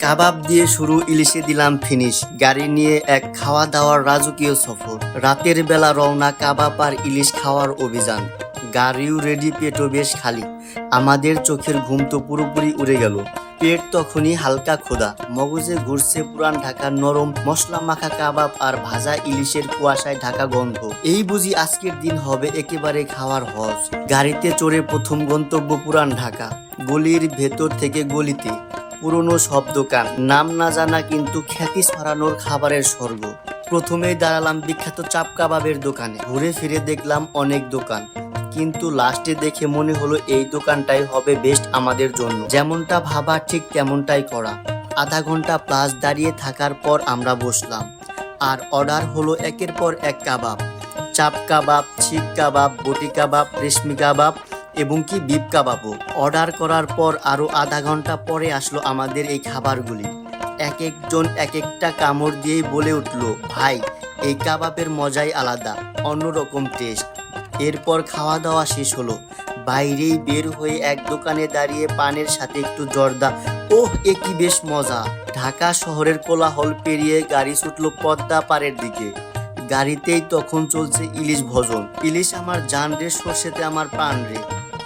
কাবাব দিয়ে শুরু ইলিশে দিলাম ফিনিশ। গাড়ি নিয়ে এক খাওয়া দাওয়ার রাজকীয় সফর। রাতের বেলা রওনা কাবাব আর ইলিশ খাওয়ার অভিযান। গাড়িও রেডি পেটও বেশ খালি। আমাদের চোখের ঘুম তো পুরোপুরি উড়ে গেল। পেট তখনই হালকা খোদা মগজে ঘুরছে পুরান ঢাকার নরম মশলা মাখা কাবাব আর ভাজা ইলিশের কুয়াশায় ঢাকা গন্ধ। এই বুঝি আজকের দিন হবে একেবারে খাওয়ার হজ। গাড়িতে চড়ে প্রথম গন্তব্য পুরান ঢাকা। গলির ভেতর থেকে গলিতে। পুরনো সব দোকান নাম না জানা কিন্তু খ্যাতি ছড়ানোর খাবারের স্বর্গ। প্রথমেই দাঁড়ালাম বিখ্যাত চাপ কাবাবের দোকানে। ঘুরে ফিরে দেখলাম অনেক দোকান। কিন্তু লাস্টে দেখে মনে হলো এই দোকানটাই হবে বেস্ট আমাদের জন্য। যেমনটা ভাবা ঠিক তেমনটাই করা। আধা ঘণ্টা প্লাস দাঁড়িয়ে থাকার পর আমরা বসলাম। আর অর্ডার হলো একের পর এক কাবাব। চাপ কাবাব শিক কাবাব, বটি কাবাব, রেশমি কাবাব এবং কি বিপ কাবাবও অর্ডার করার পর আরও আধা ঘণ্টা পরে আসলো আমাদের এই খাবারগুলি। এক একজন এক একটা কামড় দিয়েই বলে উঠল, ভাই, এই কাবাবের মজাই আলাদা, অন্যরকম টেস্ট এরপর খাওয়া দাওয়া শেষ হলো। বাইরেই বের হয়ে এক দোকানে দাঁড়িয়ে পানের সাথে একটু জর্দা, ওহ, এ কি বেশ মজা! ঢাকা শহরের কোলাহল পেরিয়ে গাড়ি ছুটলো পদ্মা পাড়ের দিকে। গাড়িতেই তখন চলছে ইলিশ ভোজন। ইলিশ আমার জান রে, সর্ষেতে আমার প্রাণ রে।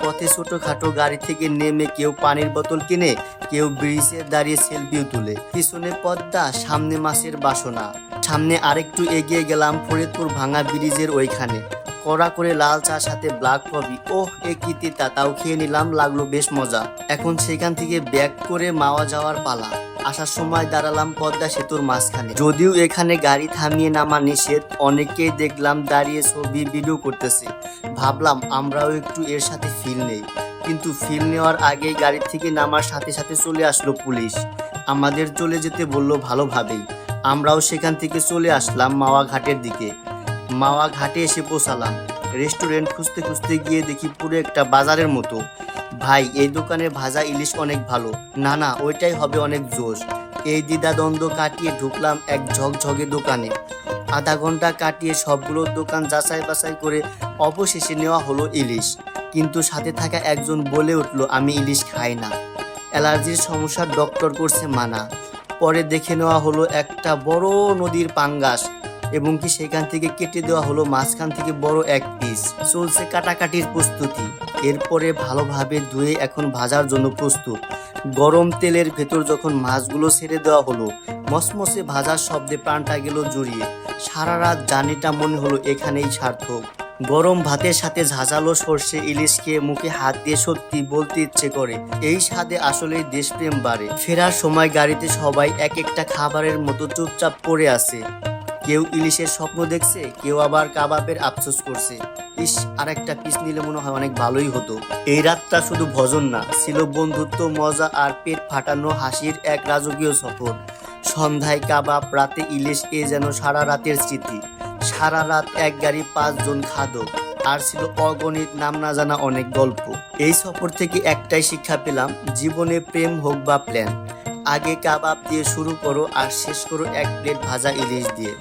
পথে ছোটখাটো গাড়ি থেকে নেমে কেউ পানির বোতল কিনে, কেউ ব্রিজে দাঁড়িয়ে সেলফিও তুলে। পিছনে পদ্মা, সামনে মাছের বাসনা। সামনে আরেকটু এগিয়ে গেলাম ফরিদপুর ভাঙা ব্রিজের ওইখানে। কড়া করে লাল চা সাথে ব্ল্যাক কফি ওহ, এ কি তিতা তাও খেয়ে নিলাম, লাগল বেশ মজা। এখন সেখান থেকে ব্যাক করে মাওয়া যাওয়ার পালা। আসার সময় দাঁড়ালাম পদ্মা সেতুর মাঝখানে। যদিও এখানে গাড়ি থামিয়ে নামা নিষেধ অনেকেই দেখলাম দাঁড়িয়ে ছবি ভিডিও করতেছে। ভাবলাম, আমরাও একটু এর সাথে ফিল নেই। কিন্তু ফিল নেওয়ার আগেই গাড়ি থেকে নামার সাথে সাথে চলে আসলো পুলিশ। আমাদের চলে যেতে বলল ভালোভাবেই। আমরাও সেখান থেকে চলে আসলাম মাওয়া ঘাটের দিকে। মাওয়া ঘাটে এসে পৌঁছালাম। রেস্টুরেন্ট খুঁজতে খুঁজতে গিয়ে দেখি পুরো একটা বাজারের মতো। ভাই, এই দোকানের ভাজা ইলিশ অনেক ভালো। না না, ওইটাই হবে অনেক জোশ। এই দ্বিধাদ্বন্দ্ব কাটিয়ে ঢুকলাম এক ঝকঝকে দোকানে। আধা ঘণ্টা কাটিয়ে সবগুলো দোকান যাচাই বাছাই করে অবশেষে নেওয়া হলো ইলিশ। কিন্তু সাথে থাকা একজন বলে উঠল, আমি ইলিশ খাই না। অ্যালার্জির সমস্যা ডক্টর করছে মানা। পরে দেখে নেওয়া হলো একটা বড় নদীর পাঙ্গাস। এবং কি সেখান থেকে কেটে দেওয়া হলো মাঝখান থেকে বড় এক পিস। চলছে কাটাকাটির প্রস্তুতি। এরপরে ভালোভাবে ধুয়ে এখন ভাজার জন্য প্রস্তুত। গরম তেলের ভেতর যখন মাছগুলো ছেড়ে দেওয়া হলো, মসমসে ভাজার শব্দে প্রাণটা গেল জড়িয়ে। সারা রাত জার্নিটা মনে হলো এখানেই সার্থক। গরম ভাতের সাথে ঝাঁঝালো সর্ষে ইলিশ খেয়ে মুখে হাত দিয়ে সত্যি বলতে ইচ্ছে করে, এই স্বাদে আসলে দেশপ্রেম বাড়ে। ফেরার সময় গাড়িতে সবাই এক একটা খাবারের মতো চুপচাপ পড়ে আছে। কেউ ইলিশের স্বপ্ন দেখছে, কেউ আবার কাবাবের আফসোস করছে। ইস আর একটা পিস নিলে মনে হয় অনেক ভালোই হতো। এই রাতটা শুধু ভজন না, ছিল বন্ধুত্ব, মজা আর পেট ফাটানো হাসির এক রাজকীয় সফর। সন্ধ্যায় কাবাব, রাতে ইলিশ, এ যেন সারা রাতের স্মৃতি। সারা রাত এক গাড়ি পাঁচজন খাদক, আর ছিল অগণিত নাম না জানা অনেক গল্প। এই সফর থেকে একটাই শিক্ষা পেলাম, জীবনে প্রেম হোক বা প্ল্যান। আগে কাবাব দিয়ে শুরু করো আর শেষ করো এক প্লেট ভাজা ইলিশ দিয়ে।